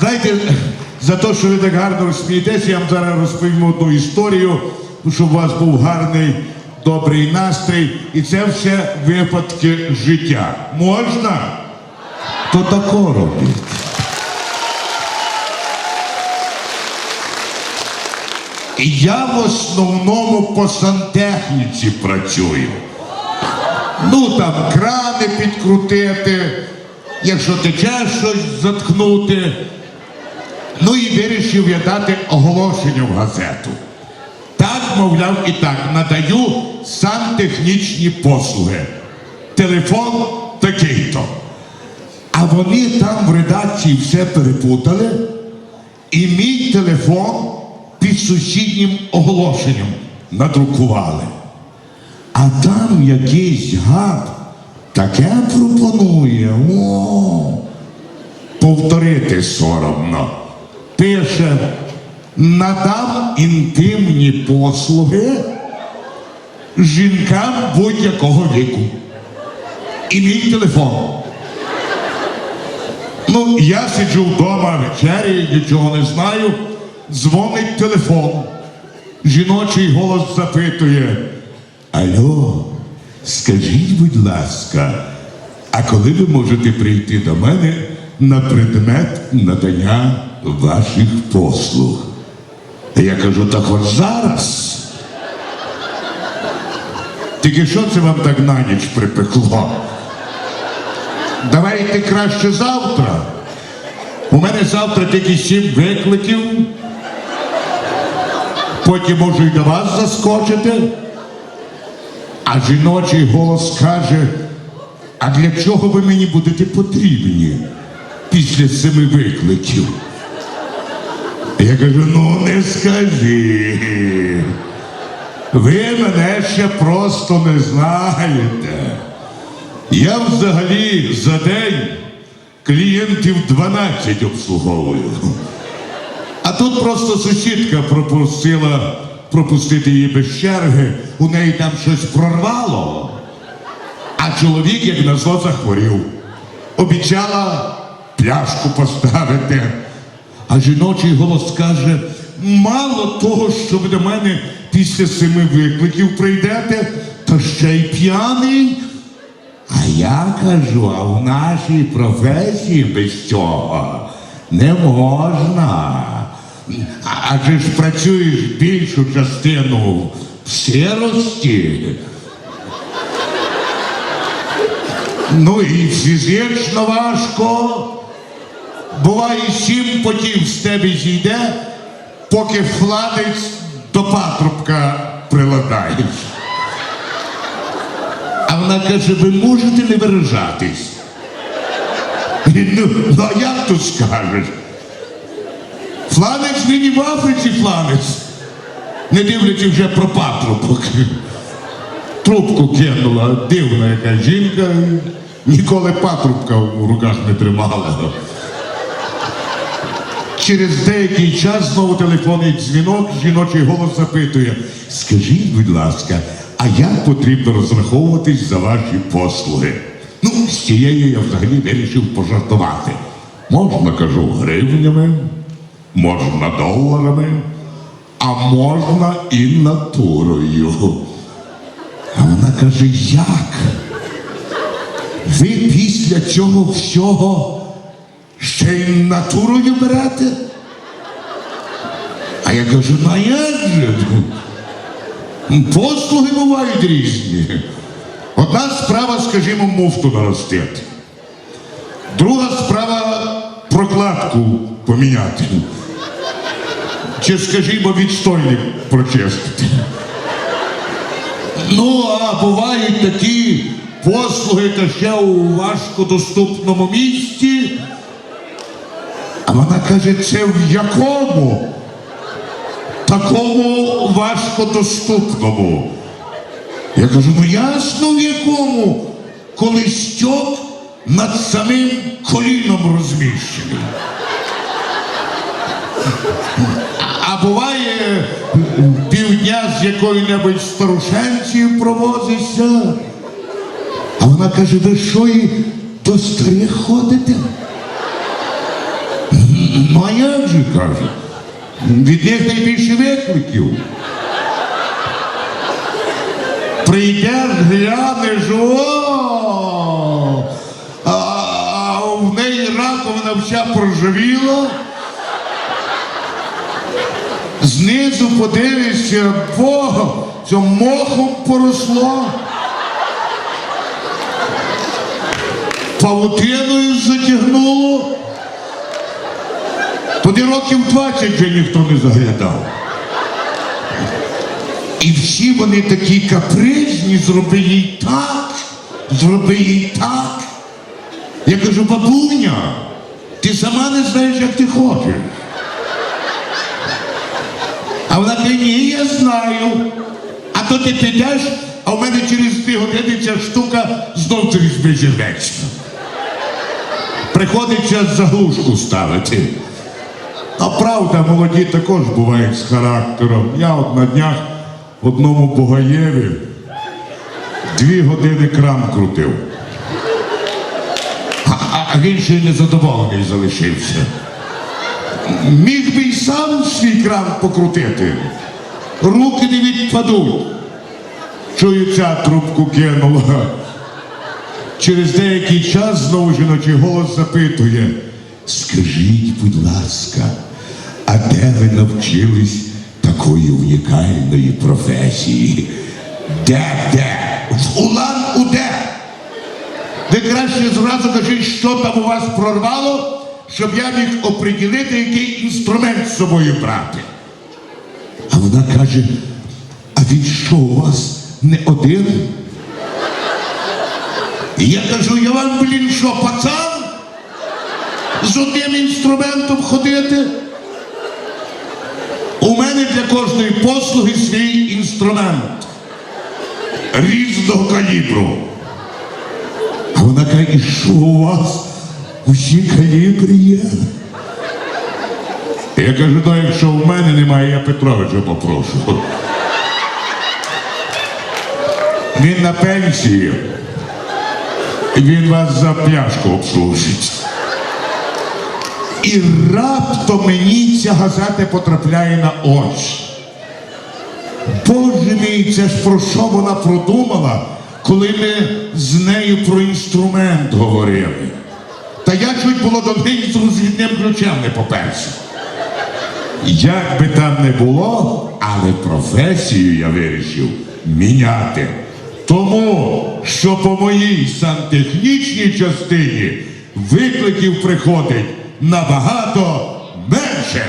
Знаєте, за те, що ви так гарно смієтеся, я вам зараз розповім одну історію, щоб у вас був гарний, добрий настрій. І це все випадки життя. Можна? То тако робіть. І Я в основному по сантехніці працюю. Ну там крани підкрутити, якщо тече щось заткнути. Ну і вирішив я дати оголошення в газету. Так, мовляв, і так, надаю сантехнічні послуги. Телефон такий-то. А вони там в редакції все перепутали, і мій телефон під сусіднім оголошенням надрукували. А там якийсь гад таке пропонує. О, повторити соромно. Пише, надам інтимні послуги жінкам будь-якого віку. І мій телефон. Ну, я сиджу вдома вечері, нічого не знаю. Дзвонить телефон. Жіночий голос запитує. Алло, скажіть, будь ласка, а коли ви можете прийти до мене на предмет надання ваших послуг? Я кажу, так от зараз. Тільки що це вам так на ніч припекло? Давайте краще завтра. У мене завтра тільки сім викликів. Потім можу й до вас заскочити. А жіночий голос каже: а для чого ви мені будете потрібні після семи викликів? Я кажу, ну не скажи. Ви мене ще просто не знаєте. Я взагалі за день клієнтів 12 обслуговую. А тут просто сусідка пропустила пропустити її без черги, у неї там щось прорвало. А чоловік, як назло, захворів. Обіцяла пляшку поставити. А жіночий голос каже: мало того, що ви до мене після семи викликів прийдете, то ще й п'яний. А я кажу, а в нашій професії без цього не можна. Адже ж працюєш більшу частину в сирості. Ну і фізично важко. Буває, сім потів з тебе зійде, поки фладець до патрубка приладаєш. А вона каже, ви можете не виражатись. Ну, ну а як тут скажеш? Фланець нині в Африці фланець. Не дивлячись вже про патрубок. Трубку кинула, дивна яка жінка, ніколи патрубка в руках не тримала. Через деякий час знову телефонний дзвінок, жіночий голос запитує: Скажіть, будь ласка, а як потрібно розраховуватись за ваші послуги? Ну, з цією я взагалі вирішив пожартувати. Можна, кажу, гривнями, можна доларами, а можна і натурою. А вона каже, як? Ви після цього всього ще й натурою берете? А я кажу, ну а як же? Послуги бувають різні. Одна справа, скажімо, муфту наростити. Друга справа прокладку поміняти. Чи, скажімо, відстойник прочистити. Ну, а бувають такі послуги, та ще у важкодоступному місті. Вона каже, це в якому? Такому важкодоступному. Я кажу, ну ясно в якому, коли стьок над самим коліном розміщений. А буває півдня з якої-небудь старушенців провозишся. А вона каже, ви що і до старих ходите? Як же каже? Від них найбільше викликів. Прийдеш, глянеш, о, а, а в неї раковина вся проживіла. Знизу подивишся, Бога, це мохом поросло. Павутиною затягнуло. Туди років 20 вже ніхто не заглядав. І всі вони такі капризні, зроби їй так, зроби їй так. Я кажу, бабуня, ти сама не знаєш, як ти хочеш. А вона каже, ні, я знаю. А то ти підеш, а в мене через дві години ця штука знов через безірветься. Приходить час заглушку ставити. А правда, молоді також бувають з характером. Я от на днях одному Богаєві дві години кран крутив. А, він ще й незадоволений залишився. Міг би й сам свій кран покрутити. Руки не відпадуть. Ця трубку кинула. Через деякий час знову жіночий голос запитує. Скажіть, будь ласка, а де ви навчились такої унікальної професії? Де, де? В Улан-Удэ. Ви краще зразу кажіть, що там у вас прорвало, щоб я міг оприділити, який інструмент з собою брати. А вона каже: а він що у вас не один? І я кажу, я вам, блін, що, пацан? З одним інструментом ходити? Для кожної послуги свій інструмент різного калібру. А вона каже, що у вас усі калібри є? Я кажу, ну якщо в мене немає, я Петровича попрошу. Він на пенсії. Він вас за пляшку обслужить. І раптом мені ця газета потрапляє на очі. Боже мій, це ж про що вона продумала, коли ми з нею про інструмент говорили. Та я чуть було до неї з розвідним ключем не поперся. Як би там не було, але професію я вирішив міняти. Тому що по моїй сантехнічній частині викликів приходить набагато менше.